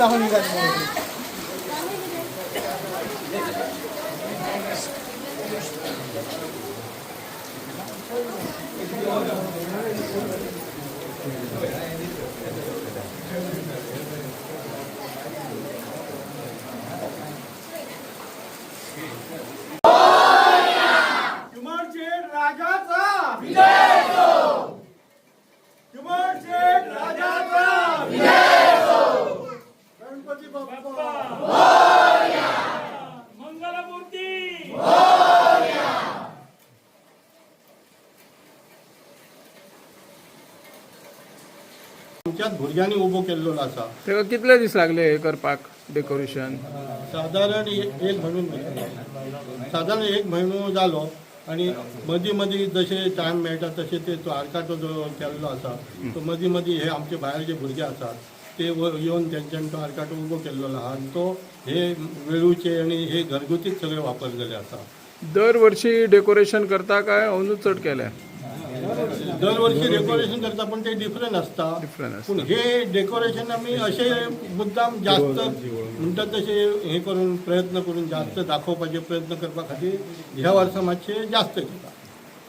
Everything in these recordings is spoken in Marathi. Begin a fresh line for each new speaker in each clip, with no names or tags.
आहा.
किमोरशेठ आमच्याच भुरग्यांनी उबो केल्लो आसा
तेका कितले दीस लागले हे करपाक डेकोरेशन
साधारण एक म्हणून साधारण एक म्हयनो जालो आणि मदीं मदीं जशे टायम मेळटा तशे ते तो आरकाटो जो केल्लो आसा तो मदीं मदीं हे आमचे भायर जे भुरगे आसात ते येवन तेंच्यानी तो आरकाटो उबो केल्लो आहा आनी तो हे वेळूचे आणि हे घरगुतीच सगळे वापरलेले आसा
दरवर्षी डेकोरेशन करता काय? अंदूच चड केल्या?
दरवर्षी डेकोरेशन करता पण ते डिफरंट असता. पूण हे डेकोरेशन आमी अशे मुद्दाम जास्त म्हणटा तशे हे करून प्रयत्न करून जास्त दाखोवपाचे प्रयत्न करपा खातीर ह्या वर्सा मातशे जास्त केला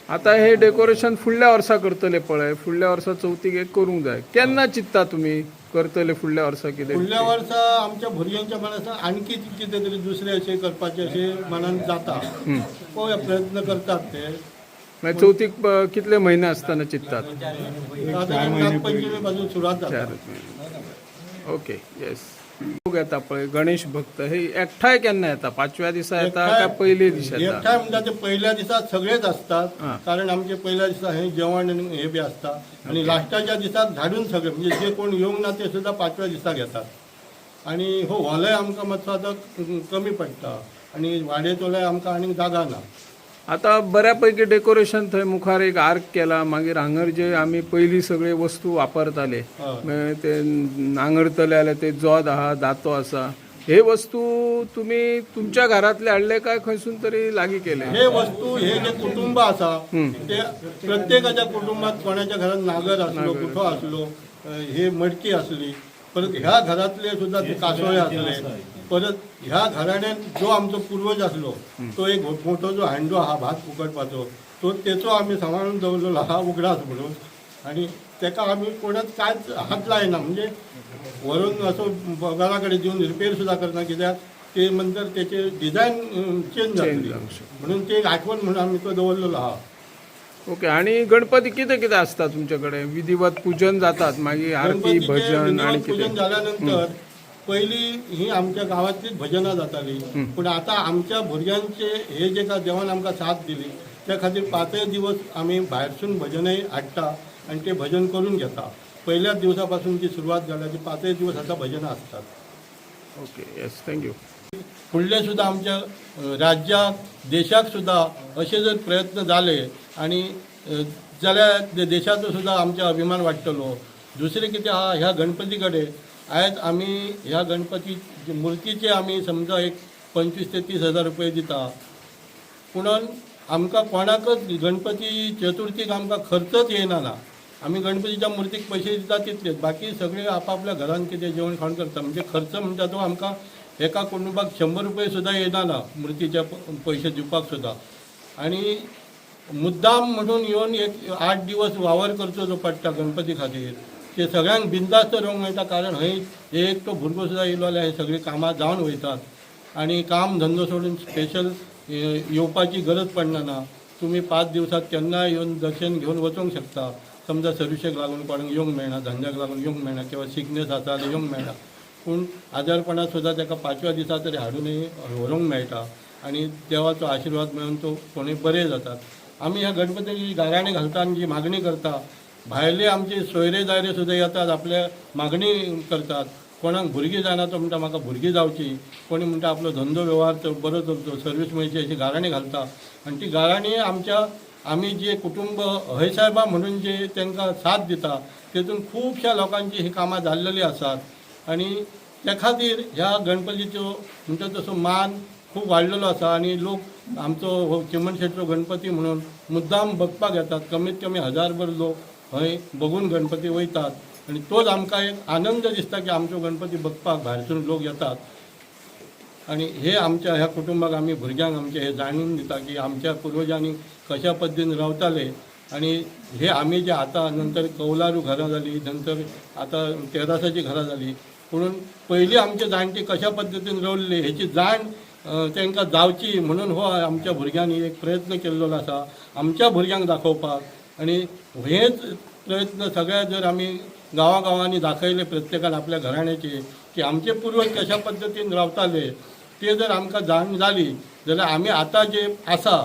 आता हे डेकोरेशन फुडल्या वर्सा करतले पळय फुडल्या वर्सा चवथीक एक करूंक जाय. केन्ना चित्ता तुमी करतले फुडल्या वर्सा कितें?
फुडल्या वर्सा आमच्या भुरग्यांच्या मनात आणखी कितें तरी दुसरे अशे करपाचे अशे मनान जाता. पळोवया प्रयत्न करतात ते.
चवथीक अ, कितले म्हयने आसतना चित्तात?
सुरवात
म्हयने ओके येस लोक येता पळय गणेश भक्त हे एकठांय केन्ना येता पाचव्या दिसा येता काय पयले दीस येता
एकठांय म्हणटा ते पहिल्या दिसा सगळेच असतात.
हां.
कारण आमचे पहिल्या दिसा हे जेवण आणि हे बी असता आणि लास्टाच्या दिसाक धाडून सगळे म्हणजे जे कोण येवंक ना ते सुद्धा पाचव्या दिसाक येतात आणि हो हॉलय आमकां मातसो आतां कमी पडटा आणि वाडेचोलय आमकां आनीक जागा ना
आता बऱ्यापैकी डेकोरेशन थंय मुखार एक आर्क केला. मागीर हांगर जे आमी पयलीं सगळे वस्तू वापरताले. मागीर ते नांगरतले जाल्यार ते जोद आहा दातो आसा. हे वस्तू तुमी तुमच्या घरांतले हाडले काय खंयसून तरी लागीं केले?
हे वस्तू हे जे कुटुंब आसा ते प्रत्येकाच्या कुटुंबात कोणाच्या घरात नागर असलो कुठो असलो हे मडकी असली परत ह्या घरातले सुद्धा कासोळे असले. परत ह्या घराण्यात जो आमचो पूर्वज असलो तो एक मोठो जो हांडो हा भात उकडपाचो तो तेचो आम्ही सांभाळून दवरलेलो हा उगडास म्हणून. आणि तेका आम्ही कोणाच कांयच हात लायना. म्हणजे व्हरून असो घराकडे देऊन रिपेअर सुद्धा करना कित्याक? ते नंतर त्याचे डिझाईन चेंज जातली
शकता.
म्हणून ते एक आठवण म्हणून आम्ही तो दवरलेलो हा.
ओके आणि गणपती कितें कितें आसता तुमच्याकडे? विधिवत पूजन जातात मागीर आरती भजन आणि
पूजन झाल्यानंतर पहिली ही आमच्या गावातलीच भजनां जाताली. पण आता आमच्या भुरग्यांचे हे जे का देवान आमकां साथ दिली त्या खातीर पाचय दिवस आमी भायरसून भजनय हाडटा आणि ते भजन करून घेता. पहिल्याच दिवसापासून जी सुरवात जाल्या ती पाचय दिवस आता भजनां असतात.
ओके येस थँक्यू
फुडले सुद्धा आमच्या अ, राज्याक देशाक सुद्धा असे जर प्रयत्न झाले आणि अ, जाल्यार देशाचो सुद्धा आमच्या अभिमान वाडटलो दुसरें कितें आहा ह्या गणपती कडेन आयज आमी ह्या गणपती मुर्तीचे आमी समजा एक पंचवीस ते तीस हजार रुपये दिता. पुणून आमकां कोणाकच गणपती चतुर्थीक आमकां खर्चच येयना ना. आमी गणपतीच्या मुर्तीक पयशे दिता तितलेच. बाकी सगळे आपापल्या घरान कितें जेवण खाण करता. म्हणजे खर्च म्हणटा तो आमकां एका कुटुंबाक शंबर रुपये सुद्दां येनाना मुर्तीच्या पयशे दिवपाक सुद्दां आनी मुद्दाम म्हणून येवन एक आठ दिवस वावर करचो जो पडटा गणपती खातीर. ते सगळ्यांक बिंदास्त रोवंक मेळटा कारण हय एक तो भुरगो सुद्दां येयलो जाल्यार हे सगळीं कामां जावन वयतात. आणि काम धंदो सोडून स्पेशल येवपाची गरज पडना ना तुम्ही पाच दिवसात केन्नाय येवन दर्शन घेवन वचूंक शकता. समजा सर्विसेक लागून कोणाक येवंक मेळना धंद्याक लागून येवंक मेळना किंवा सिकनेस आसा जाल्यार येवंक मेळना. पूण आजारपणात सुद्दां ताका पांचव्या दिसा तरी हाडून व्हरूंक मेळटा. आणि देवाचो आशीर्वाद मेळून तो कोणी बरे जातात. आमी ह्या गणपतीची गाराणे घालता आणि जी मागणी करता भायले आमचे सोयरे दायरे सुद्दां येतात आपल्या मागणी करतात. कोणाक भुरगीं जायना तो म्हणटा म्हाका भुरगीं जावची. कोणी म्हणटा आपलो धंदो वेव्हार बरो चलतो सर्वीस मेळची अशी गाराणी घालता. आणि ती गाराणी आमच्या आमी जे कुटुंब हयसाहेबा म्हणून जे तांकां साथ दिता तेतून खुबश्या लोकांची ही कामां जाल्लेली आसात आणि त्या खातीर ह्या गणपतीचो म्हणटा तसो मान खूब वाडलेलो आसा आणि लोक आमचो हो गणपती म्हणून मुद्दाम बघपाक येतात. कमीत कमी हजारभर लोक हय बघून गणपती वयतात. आणि तोच आमकां एक आनंद दिसता की आमचो गणपती बघपाक भायरसून लोक येतात. आणि हे आमच्या ह्या कुटुंबाक आम्ही भुरग्यांक आमचे हे जाणून दिता की आमच्या पूर्वजांनी कशा पद्दतीन रावताले. आणि हे आम्ही जे आता नंतर कौलारू घरां झाली नंतर आता तेरासाची घरां झाली म्हणून पयलीं आमचे जाणटे कशा पद्दतीन रवल्ले हेची जाण अ, तांकां जावची म्हणून हो आमच्या भुरग्यांनी एक प्रयत्न केल्लो आसा. आमच्या भुरग्यांक दाखोवपाक. आणि हेच प्रयत्न सगळ्या जर आमी गावागावांनी दाखयले प्रत्येकान आपल्या घराण्याचे की आमचे पूर्वज कशा पद्दतीन रावताले ते जर आमकां जाण जाली जाल्यार आमी आतां जे आसा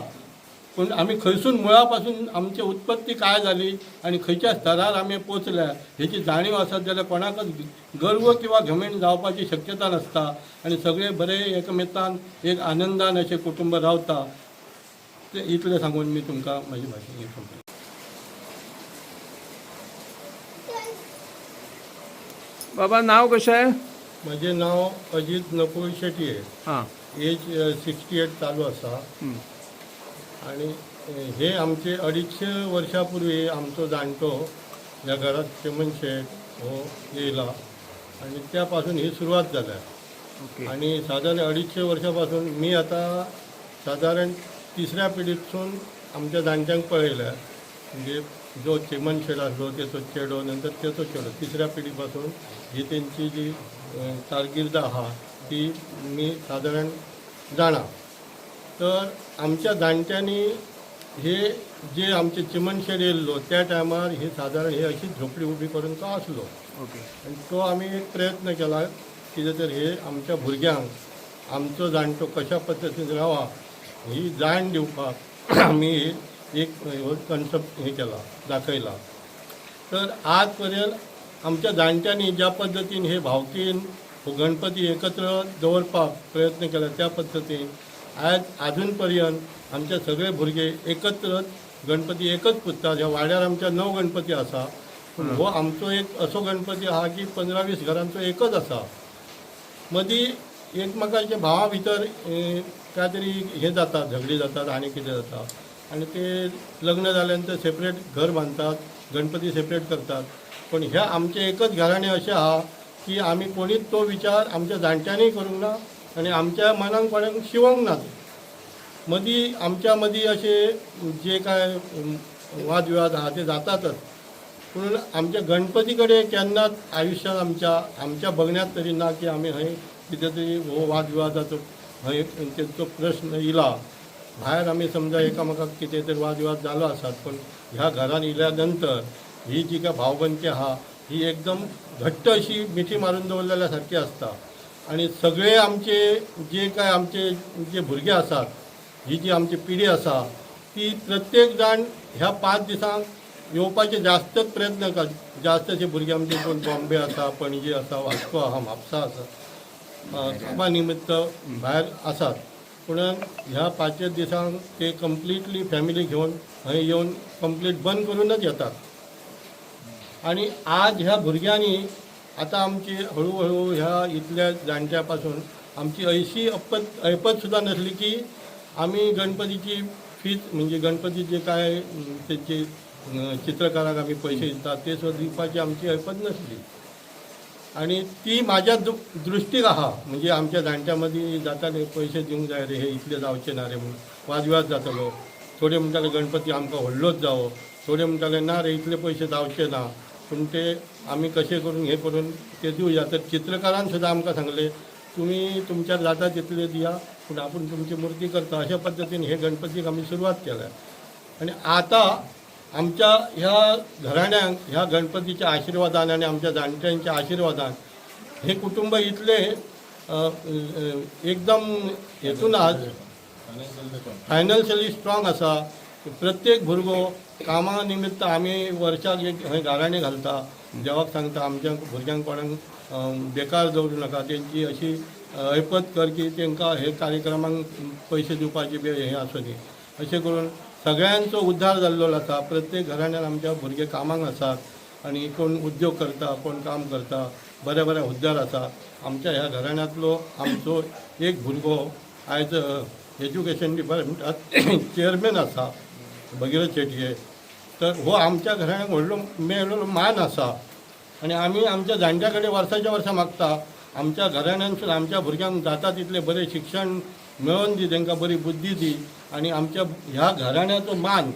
पूण आमी खंयसून मुळा पासून आमची उत्पत्ती काय जाली आनी खंयच्या स्तरार आमी पोचल्या हेची जाणीव आसत जाल्यार कोणाकच गर्व किंवा घमेण जावपाची शक्यता नासता आनी सगळे बरे एकमेकान एक आनंदान अशें कुटुंब रावता. ते इतलें सांगून मी तुमकां म्हाजी भाशण हे सोंपयता.
बाबा नाव कशें आहे?
म्हजें नांव अजीत नकुळ शेटये
हां.
एज सिक्स्टी एट चालू आसा
हं.
आणि हे आमचे अडीचशे वर्षापूर्वी आमचो जाणटो ह्या घरात चिमण शेठ हो येयला आणि त्यापासून ही सुरुवात जाल्या
ओके.
आणि साधारण अडीचशे वर्षापासून मी आता साधारण तिसऱ्या पिढीतसून आमच्या जाणट्यांक पळयल्या म्हणजे जो चिमण शेड आसलो तेचो चेडो नंतर तेचो चेडो तिसऱ्या पिढीपासून ही त्यांची जी कारकिर्द आहा ती मी साधारण जाणा तर आमच्या जाणट्यांनी हे जे आमचे चिमण शेड येयल्लो त्या टायमार ही साधारण ही अशी झोपडी उबी करून तो आसलो
ओके.
आणि तो आम्ही एक प्रयत्न केला कितें तर हे आमच्या भुरग्यांक आमचो जाणटो कशा पद्दतीन रावा ही जाण दिवपाक आमी एक कन्सेप्ट हे केला दाखयला तर आज पर्यंत आमच्या जाणट्यांनी ज्या पद्दतीन हे भावकीन हो गणपती एकत्र दवरपाक प्रयत्न केला त्या पद्दतीन आज अजून पर्यंत आमचे सगळे भुरगे एकत्रच गणपती एकच पुजतात ह्या वाड्यार आमच्या णव गणपती पूण हो आमचो एक असो गणपती आहा की पंदरा वीस घरांचो एकच आसा मदीं एकमेकांच्या भावा भितर काय तरी हे जाता झगडी जातात आनी कितें जाता आनी ते लग्न झाल्यानंतर सेपरेट घर बांदतात गणपती सेपरेट करतात. पण ह्या आमचे एकच घराणे अशें आहा की आमी कोणीच तो विचार आमच्या जाणट्यांनी करूंक ना आनी आमच्या मनान कोणाक शिवंक ना मदीं आमच्या मदीं असे जे काय वादविवाद आहा ते जातातच. पूण आमच्या गणपती कडेन केन्नाच आयुश्यांत आमच्या आमच्या बघण्यात तरी ना की आमी हय कितें तरी हो वादविवादाचो हय तेंचो प्रश्न येयला भायर आमी समजा एकामेकाक कितें तरी वादविवाद जालो आसात पण ह्या घरान येयल्या नंतर ही जी काय भावबंदी आहा ही एकदम घट्ट अशी मिठी मारून दवरलेल्या सारखी आसता आणि सगळे आमचे जे काय आमचे जे भुरगे आसात ही जी आमची पिढी आसा ती प्रत्येक जाण ह्या पांच दिसांक येवपाचे जास्तच प्रयत्न कर जास्तशे भुरगे आमचे कोण बॉम्बे आसा पणजे आसा वास्को आहा म्हापसा आसा कामा निमित्त भायर आसात पूण ह्या पांचवे दिसांक ते कंप्लिटली फॅमिली घेवन थंय येवन कंप्लीट बंद करूनच येतात. आणि आज ह्या भुरग्यांनी आता आमची हळूहळू ह्या इथल्या जाणट्या पासून आमची अशी अपत ऐपत सुद्दां नसली की आम्ही गणपतीची फीज म्हणजे गणपती जे काय त्याचे चित्रकाराक आम्ही पैसे दितात ते सुद्धा दिवपाची आमची ऐपत नसली. आणि ती माझ्या दु दृष्टीक आहा म्हणजे आमच्या जाणट्यामध्ये जाताले पयशे दिवंक जाय रे हे इतले जावचे ना रे म्हणून. वादविवाद जातलो. थोडे म्हणटाले गणपती आमकां व्हडलोच जावो. थोडे म्हणटाले ना रे इतले पयशे जावचे ना. पूण ते आमी कशें करून हे करून ते दिवया तर चित्रकारान सुद्दां आमकां सांगले तुमी तुमच्या जाता तितले दिया पूण आपूण तुमची मुर्ती करता. अशा पद्दतीन हे गणपतीक आमी सुरवात केल्या. आणि आता आमच्या ह्या घराण्यांक ह्या गणपतीच्या आशिर्वादान आणि आमच्या जाणट्यांच्या आशिर्वादान हे कुटुंब इतले एकदम हेतून आज फायनान्शियली स्ट्रॉंग आसा प्रत्येक भुरगो कामा निमित्त आमी वर्साक एक खंय गाराणें घालता देवाक सांगता आमच्या भुरग्यांक कोणाक बेकार दवरूं नाका तेंची अशी ऐपत कर की तांकां हे कार्यक्रमांक पयशे दिवपाचे बी हें आसूं दी. अशें करून सगळ्यांचो उद्धार जाल्लो आसा प्रत्येक घराण्यान आमच्या भुरगे कामांक आसात आनी कोण उद्योग करता कोण काम करता बऱ्या बऱ्या हुद्द्यार आसा आमच्या ह्या घराण्यांतलो आमचो एक भुरगो आयज एज्युकेशन डिपार्टमेंटात चेअरमॅन आसा भगिरथ शेटये तर हो आमच्या घराण्याक व्हडलो मेळिल्लो मान आसा आनी आमी आमच्या जाणट्या कडेन वर्साच्या वर्सा मागता. आमच्या घराण्यांसून सुद्दां आमच्या भुरग्यांक जाता तितलें बरें शिक्षण मेळोवन दी तांकां बरी बुद्धी दी. आनी आमच्या ह्या घराण्याचो मान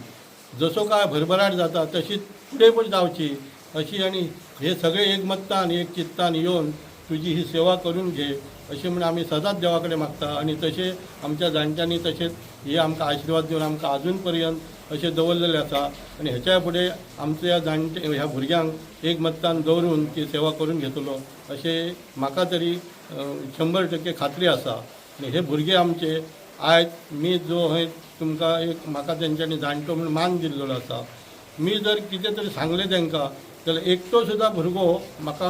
जसो काय भरभराट जाता तशी फुडें पण जावची. अशी आनी हे सगळे एकमत्तान एक चित्तान येवन तुजी ही सेवा करून घे अशें म्हण आमी सदांच देवा कडेन मागता. आनी तशें आमच्या जाणट्यांनी तशेंच हे आमकां आशिर्वाद दिवन आमकां आजून पर्यंत अशें दवरलेलें आसा आनी हेच्या फुडें आमच्या ह्या जाणटे ह्या भुरग्यांक एकमत्तान दवरून ती सेवा करून घेतलो. अशें म्हाका तरी शंबर टक्के खात्री आसा आनी हे भुरगे आमचे आयज मी जो हय तुमकां एक म्हाका तेंच्यांनी जाणटो म्हणून मान दिल्लो आसा. मी जर कितें तरी सांगलें तांकां जाल्यार एकटो सुद्दां भुरगो म्हाका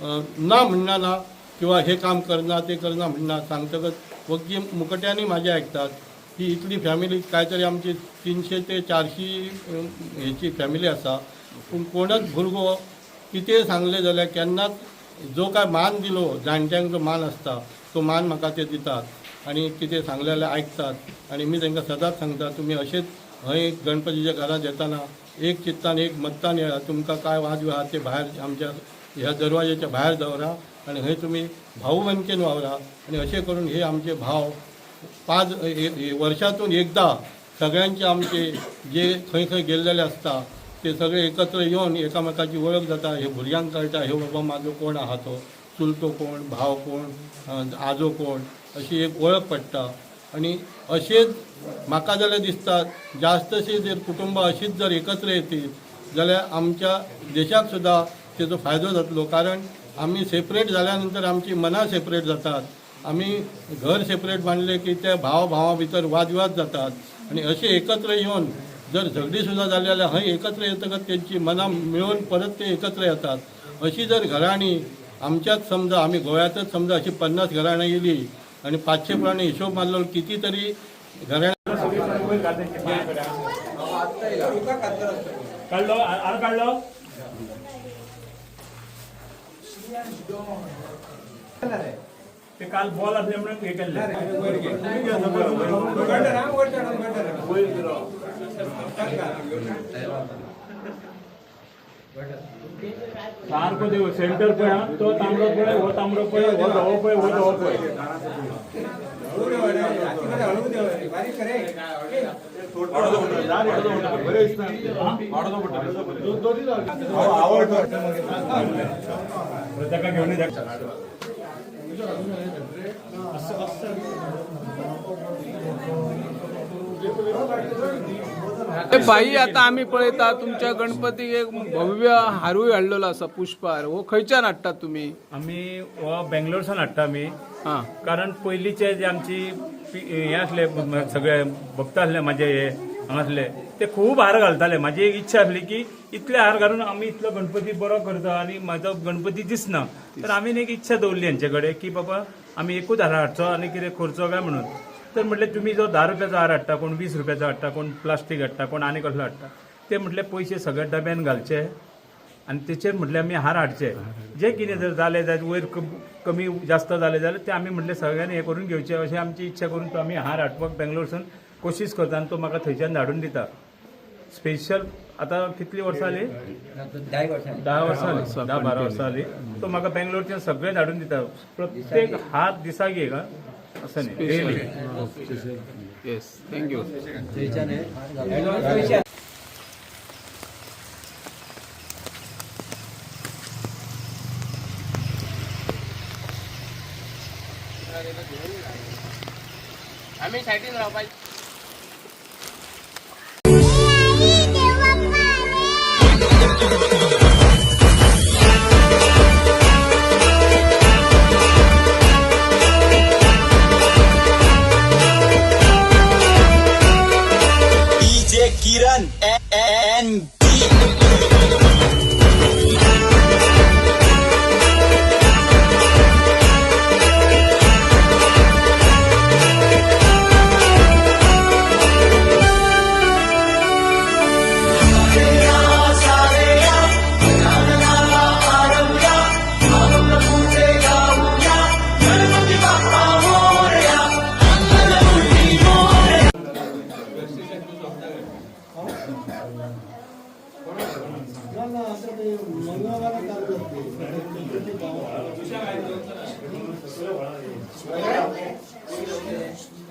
ना म्हणना ना किंवा हे काम करना ते करना म्हणना सांगतकच वगी मुकट्यांनी म्हाजे आयकतात ही इतली फॅमिली काय तरी आमची तिनशे ते चारशी हेची फॅमिली आसा पूण कोणच भुरगो कितें सांगलें जाल्यार केन्नाच जो काय मान दिलो जाणट्यांक जो मान आसता तो मान म्हाका ते दितात. आनी कितें सांगलें आयकतात आनी मी तांकां सदांच सांगता तुमी अशेंच हय गणपतीच्या घरांत येताना एक चित्तान एक मत्तान येया तुमकां काय वाद आहात ते भायर आमच्या ह्या दरवाज्याच्या भायर दवरा आनी हय तुमी भाऊबंदकेन वावरा आनी अशें करून हे आमचे भाव पांच वर्षातून एकदा सगळ्यांचे आमचे जे खंय खंय गेल्लेले आसता ते सगळे एकत्र येवन एकामेकाची वळख जाता हे भुरग्यांक कळटा हे बाबा म्हाजो कोण आहा तो चुलतो कोण भाव कोण आजो कोण? अशी एक वळख पडटा आनी अशेंच म्हाका जाल्यार दिसता जास्तशी जर कुटुंबां अशीच जर एकत्र येतील जाल्यार आमच्या देशाक सुद्दां तेजो फायदो जातलो. कारण आमी सेपरेट जाल्या नंतर आमची मनां सेपरेट जातात. आमी घर सेपरेट बांदले की त्या भाव भावा भितर वादविवाद जातात. आनी असे एकत्र येवन जर झगडी सुद्दां जाली जाल्यार हय एकत्र येतकच त्यांची मनां मेळून परत ते एकत्र येतात. अशी जर घराणी आमच्याच समजा आमी गोंयांतच समजा अशी पन्नास घराण्यां येयली आनी पांचशे प्रमाणे हिशोब मारलो किती तरी घराण्या
काढलो आ- आर काढलो. ते काल बॉल असल्यामुळे हे केले सारको देव सेंटर हा. तो तांबडो पळय हो तांबडो पळय हो धवो पळय ताका घेऊन ये.
बाई आता आम्ही पळयता तुमच्या गणपतीक एक भव्य हारूय हाडलेलो आसा पुष्पार हो खंयच्यान हाडटात तुम्ही?
आमी हो बेंगलोरसान हाडटा आमी
हा.
कारण पयलींचे जे आमची पी- हे असले सगळे भक्त असले माझे हे हांगासले ते खूब हार घालताले. माझी एक इच्छा असली की इतले हार घालून आम्ही इतलो गणपती बरो करता आणि म्हाजो गणपती दिसना तर आम्ही एक इच्छा दवरली यांचे कडेन की बाबा आम्ही एकूच हार हाडचो आणि कितें करचो काय म्हणून? तर म्हटले तुम्ही जो धा रुपयाचो हार हाडटा कोण वीस रुपयाचो हाडटा कोण प्लास्टीक हाडटा कोण आनी कसलो हाडटा ते म्हटले पयशे सगळे डब्यान घालचे आणि तेचेर म्हटले आमी हार हाडचे. जे कितें जर जालें जाल्यार वयर कम- कमी जास्त जालें जाल्यार ते आमी म्हटले सगळ्यांनी हे करून घेवचे अशें आमची इच्छा करून तो आमी हार हाडपाक बेंगलोरसून कोशिश करता आनी तो म्हाका थंयच्यान धाडून दिता. स्पेशल आता कितली वर्सां जाली दहा वर्सां जाली दहा बारा वर्सां जाली तो म्हाका बेंगलोरच्यान सगळे धाडून दिता. प्रत्येक हात दिसाक एक हा. असं न्ही डेली
येस थँक्यू
आम्ही साईडीन
Thank you.